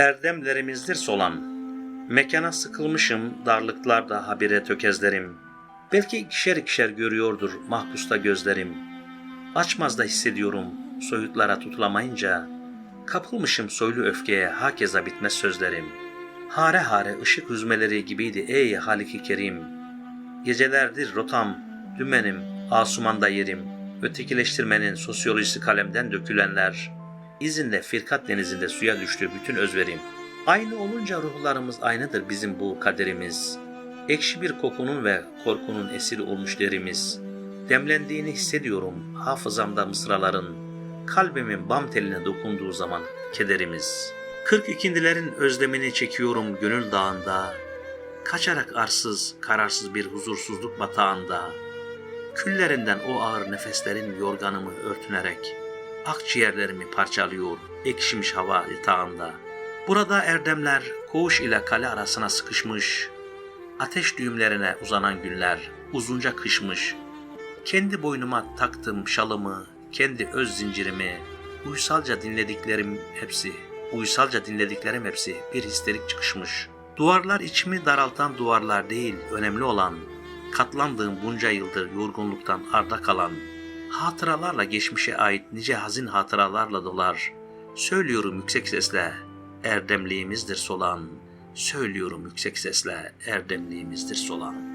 Erdemlerimizdir solan. Mekana sıkılmışım, darlıklarda habire tökezlerim. Belki ikişer ikişer görüyordur mahpusta gözlerim. Açmaz da hissediyorum soyutlara tutulamayınca. Kapılmışım soylu öfkeye hakeza bitmez sözlerim. Hare hare ışık hüzmeleri gibiydi ey Halik-i Kerim. Gecelerdir rotam, dümenim, asumanda yerim. Ötekileştirmenin sosyolojisi kalemden dökülenler. İzinle firkat denizinde suya düştü bütün özverim. Aynı olunca ruhlarımız aynıdır bizim bu kaderimiz. Ekşi bir kokunun ve korkunun esiri olmuş derimiz. Demlendiğini hissediyorum hafızamda mısraların. Kalbimin bam teline dokunduğu zaman kederimiz. Kırk ikindilerin özlemini çekiyorum gönül dağında. Kaçarak arsız, kararsız bir huzursuzluk batağında. Küllerinden o ağır nefeslerin yorganımı örtünerek akciğerlerimi parçalıyor ekşimiş hava yatağında. Burada erdemler koğuş ile kale arasına sıkışmış, ateş düğümlerine uzanan günler uzunca kışmış. Kendi boynuma taktım şalımı, kendi öz zincirimi, uysalca dinlediklerim hepsi, uysalca dinlediklerim hepsi bir histerik çıkışmış. Duvarlar içimi daraltan duvarlar değil, önemli olan, katlandığım bunca yıldır yorgunluktan arda kalan, hatıralarla geçmişe ait nice hazin hatıralarla dolar. Söylüyorum yüksek sesle, erdemliğimizdir solan. Söylüyorum yüksek sesle, erdemliğimizdir solan.